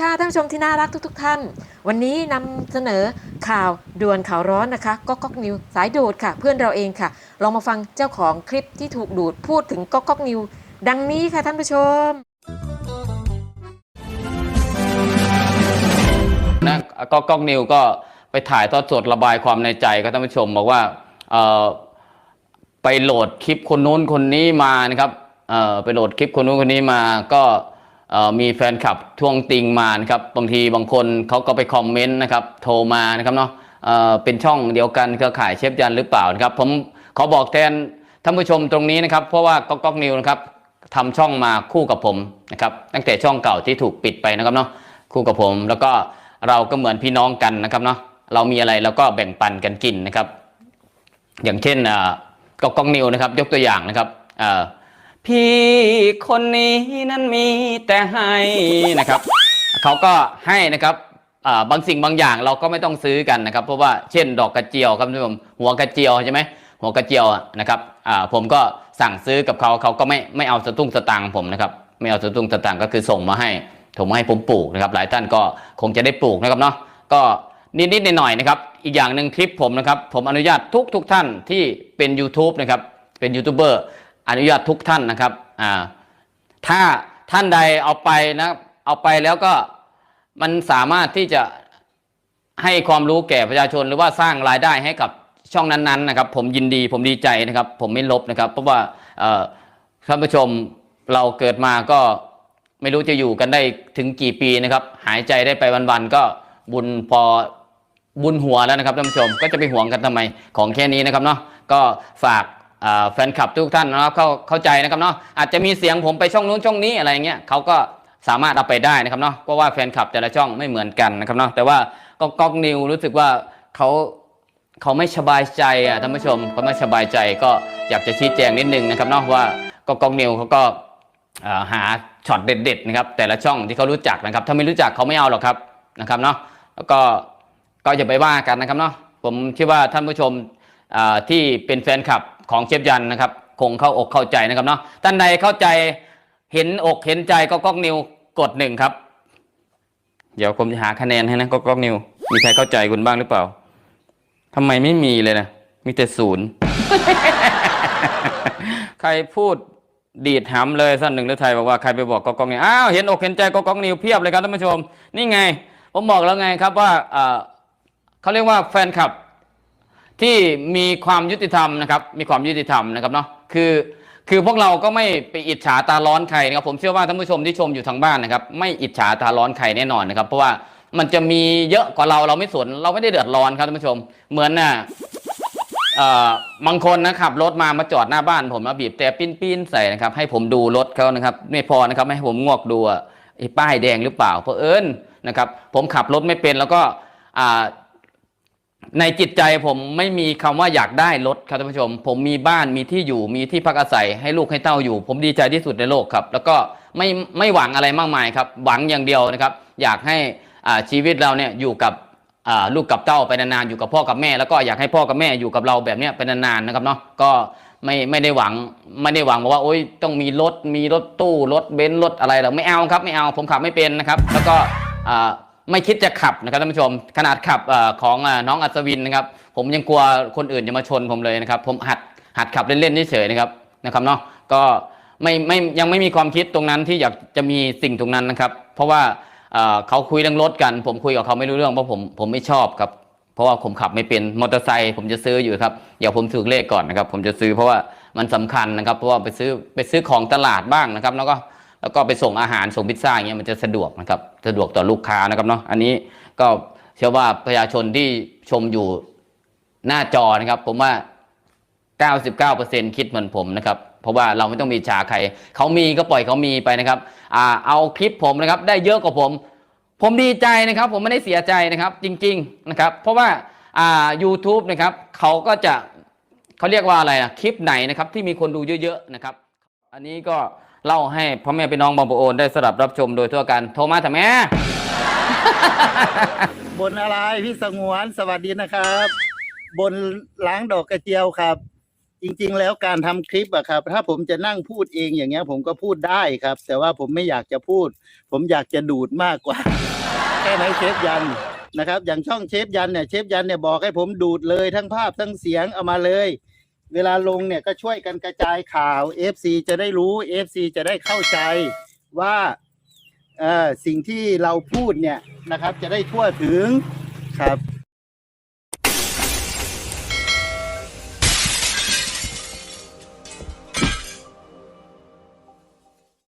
ค่ะท่านผู้ชมที่น่ารักทุกๆทท่าน วันนี้นำเสนอข่าวด่วนข่าวร้อนนะคะก๊อกก๊อกนิวสายดูดค่ะ เพื่อนเราเองค่ะ ลองมาฟังเจ้าของคลิปที่ถูกดูดพูดถึงก๊อกก๊อกนิว ดังนี้ค่ะท่านผู้ชมนะก็กล้องนิวก็ไปถ่ายทอดสดระบายความในใจก็ท่านผู้ชมบอกว่าเออไปโหลดคลิปคนนู้นคนนี้มานะครับเออไปโหลดคลิปคนนู้นคนนี้มาก็ มีแฟนคลับทวงติงมานะครับบางทีบางคนเขาก็ไปคอมเมนต์นะครับโทรมานะครับเนาะเเป็นช่องเดียวกันเครือข่ายเชฟยันหรือเปล่านะครับ ผมขอบอกแทนท่านผู้ชมตรงนี้นะครับ เพราะว่าก๊อกก๊อกนิวนะครับทำช่องมาคู่กับผมนะครับ ตั้งแต่ช่องเก่าที่ถูกปิดไปนะครับเนาะคู่กับผม แล้วก็เราก็เหมือนพี่น้องกันนะครับเนาะเรามีอะไรเราก็แบ่งปันกันกินนะครับ อย่างเช่นก็กล้องนิวนะครับ ยกตัวอย่างนะครับอ พี่คนนี้นั้นมีแต่ให้นะครับ เขาก็ให้นะครับบางสิ่งบางอย่างเราก็ไม่ต้องซื้อกันนะครับ เพราะว่าเช่น ดอกกระเจียวครับท่านผู้ชมหัวกระเจียวใช่ไหมหัวกระเจียวนะครับผมก็สั่งซื้อกับเขาเขาก็ไม่ไม่เอาสตุ้งสตางค์ผมนะครับไม่เอาสตุ้งสตางค์ก็คือส่งมาให้ผมให้ผมปลูกนะครับ หลายท่านก็คงจะได้ปลูกนะครับเนาะก็นิดๆหน่อยๆนะครับ อีกอย่างหนึ่งคลิปผมนะครับ ผมอนุญาตทุกทุกท่านที่เป็น YouTube นะครับเป็นยูทูบเบอร์ อนุญาตทุกท่านนะครับอ่าถ้าท่านใดเอาไปนะครับเอาไปแล้วก็มันสามารถที่จะให้ความรู้แก่ประชาชน หรือว่าสร้างรายได้ให้กับช่องนั้นๆนะครับ ผมยินดีผมดีใจนะครับ ผมไม่ลบนะครับ เพราะว่าท่านผู้ชมเราเกิดมาก็ไม่รู้จะอยู่กันได้ถึงกี่ปีนะครับ หายใจได้ไปวันๆก็บุญพอบุญหัวแล้วนะครับท่านผู้ชมก็จะไปห่วงกันทำไมของแค่นี้นะครับเนาะก็ฝาก แฟนคลับทุกท่านนะครับเข้าเข้าใจนะครับเนาะอาจจะมีเสียงผมไปช่องนู้นช่องนี้อะไรเงี้ยเขาก็สามารถเอาไปได้นะครับเนาะเพราะว่าแฟนคลับแต่ละช่องไม่เหมือนกันนะครับเนาะแต่ว่าก็ก๊อกนิวรู้สึกว่าเขาเขาไม่สบายใจอะท่านผู้ชมเขาไม่สบายใจก็อยากจะชี้แจงนิดนึงนะครับเนาะว่าก็ก๊อกนิวเขาก็หาช็อตเด็ดๆนะครับแต่ละช่องที่เขารู้จักนะครับ ถ้าไม่รู้จักเขาไม่เอาหรอกครับนะครับเนาะแล้วก็ก็อย่าไปว่ากันนะครับเนาะผมคิดว่าท่านผู้ชม ที่เป็นแฟนคลับของเชฟยันนะครับ คงเข้าอกเข้าใจนะครับเนาะท่านใดเข้าใจเห็นอกเห็นใจก็ก๊อกนิวกดหนึ่งครับ เดี๋ยวผมจะหาคะแนนให้นะก็ก๊อกนิว มีใครเข้าใจคุณบ้างหรือเปล่าทำไมไม่มีเลยนะมีแต่ศูนย์ใครพูดดีดหำเลยสั้นหนึ่งหรือไทยบอกว่าใครไปบอกกอกองเนี่ยอ้าวเห็นอกเห็นใจกอกองนิวเพียบเลยครับท่านผู้ชม นี่ไง ผมบอกแล้วไงครับว่าเขาเรียกว่าแฟนคลับ ที่มีความยุติธรรมนะครับ มีความยุติธรรมนะครับเนาะคือคือพวกเราก็ไม่ไปอิจฉาตาร้อนใครนะครับ ผมเชื่อว่าท่านผู้ชมที่ชมอยู่ทางบ้านนะครับ ไม่อิจฉาตาร้อนใครแน่นอนนะครับ เพราะว่ามันจะมีเยอะกว่าเราเราไม่สนเราไม่ได้เดือดร้อนครับท่านผู้ชม เหมือนน่ะเอ่อบางคนนะขับรถมามาจอดหน้าบ้านผมมาบีบแต่ปิ้นปิ้นๆใส่นะครับ ให้ผมดูรถเขานะครับ ไม่พอนะครับให้ผมงวกดูไอ้ป้ายแดงหรือเปล่าเพราะเอิญนะครับ ผมขับรถไม่เป็นแล้วก็อ่า ในจิตใจผมไม่มีคำว่าอยากได้รถครับท่านผู้ชม ผมมีบ้านมีที่อยู่มีที่พักอาศัยให้ลูกให้เต้าอยู่ ผมดีใจที่สุดในโลกครับ แล้วก็ไม่ไม่หวังอะไรมากมายครับ หวังอย่างเดียวนะครับ อยากให้อ่าชีวิตเราเนี่ยอยู่กับอ่าลูกกับเต้าไปนานๆอยู่กับพ่อกับแม่ แล้วก็อยากให้พ่อกับแม่อยู่กับเราแบบเนี้ยเป็นนานๆนะครับเนาะก็ไม่ไม่ได้หวังไม่ได้หวังว่าโอ๊ยต้องมีรถมีรถตู้รถเบนซ์รถอะไรหรอกไม่เอาครับไม่เอาผมขับไม่เป็นนะครับ แล้วก็อ่า ไม่คิดจะขับนะครับท่านผู้ชม ขนาดขับอของน้องอัศวินนะครับ ผมยังกลัวคนอื่นจะมาชนผมเลยนะครับ ผมหัดหัดขับเล่นๆเฉยๆนะครับนะครับเนาะก็ไม่ไม่ยังไม่มีความคิดตรงนั้นที่อยากจะมีสิ่งตรงนั้นนะครับ เพราะว่าเขาคุยเรื่องรถกัน ผมคุยกับเขาไม่รู้เรื่องเพราะผมผมไม่ชอบครับ เพราะว่าผมขับไม่เป็นมอเตอร์ไซค์ผมจะซื้ออยู่ครับเดี๋ยวผมถือเลขก่อนนะครับ ผมจะซื้อเพราะว่ามันสำคัญนะครับ เพราะว่าไปซื้อไปซื้อของตลาดบ้างนะครับ แล้วก็ แล้วก็ไปส่งอาหารส่งพิซซ่าอย่างเงี้ยมันจะสะดวกนะครับสะดวกต่อลูกค้านะครับเนาะอันนี้ก็เชื่อว่าประชาชนที่ชมอยู่หน้าจอนะครับ ผมว่า 99%คิดเหมือนผมนะครับเพราะว่าเราไม่ต้องมีชาใครเขามีก็ปล่อยเขามีไปนะครับอ่าเอาคลิปผมนะครับ ได้เยอะกว่าผม ผมดีใจนะครับ ผมไม่ได้เสียใจนะครับ จริง ๆนะครับ เพราะว่าอ่า u t u b e นะครับเขาก็จะเขาเรียกว่าอะไรอะคลิปไหนนะครับ ที่มีคนดูเยอะๆนะครับ อันนี้ก็ เล่าให้พ่อแม่พี่น้องบางประโอนได้สดับรับชมโดยทั่วกันโทรมาแต่แม่ บนอะไรพี่สงวนสวัสดีนะครับ บนล้างดอกกระเจียวครับ จริงๆแล้วการทำคลิปอะครับ ถ้าผมจะนั่งพูดเองอย่างเงี้ย ผมก็พูดได้ครับ แต่ว่าผมไม่อยากจะพูด ผมอยากจะดูดมากกว่า แค่ไหนเชฟยันนะครับ อย่างช่องเชฟยันเนี่ยเชฟยันเนี่ยบอกให้ผมดูดเลยทั้งภาพทั้งเสียงเอามาเลย เวลาลงเนี่ยก็ช่วยกันกระจายข่าว FC จะได้รู้ FC จะได้เข้าใจว่าสิ่งที่เราพูดเนี่ยนะครับ จะได้ทั่วถึงครับ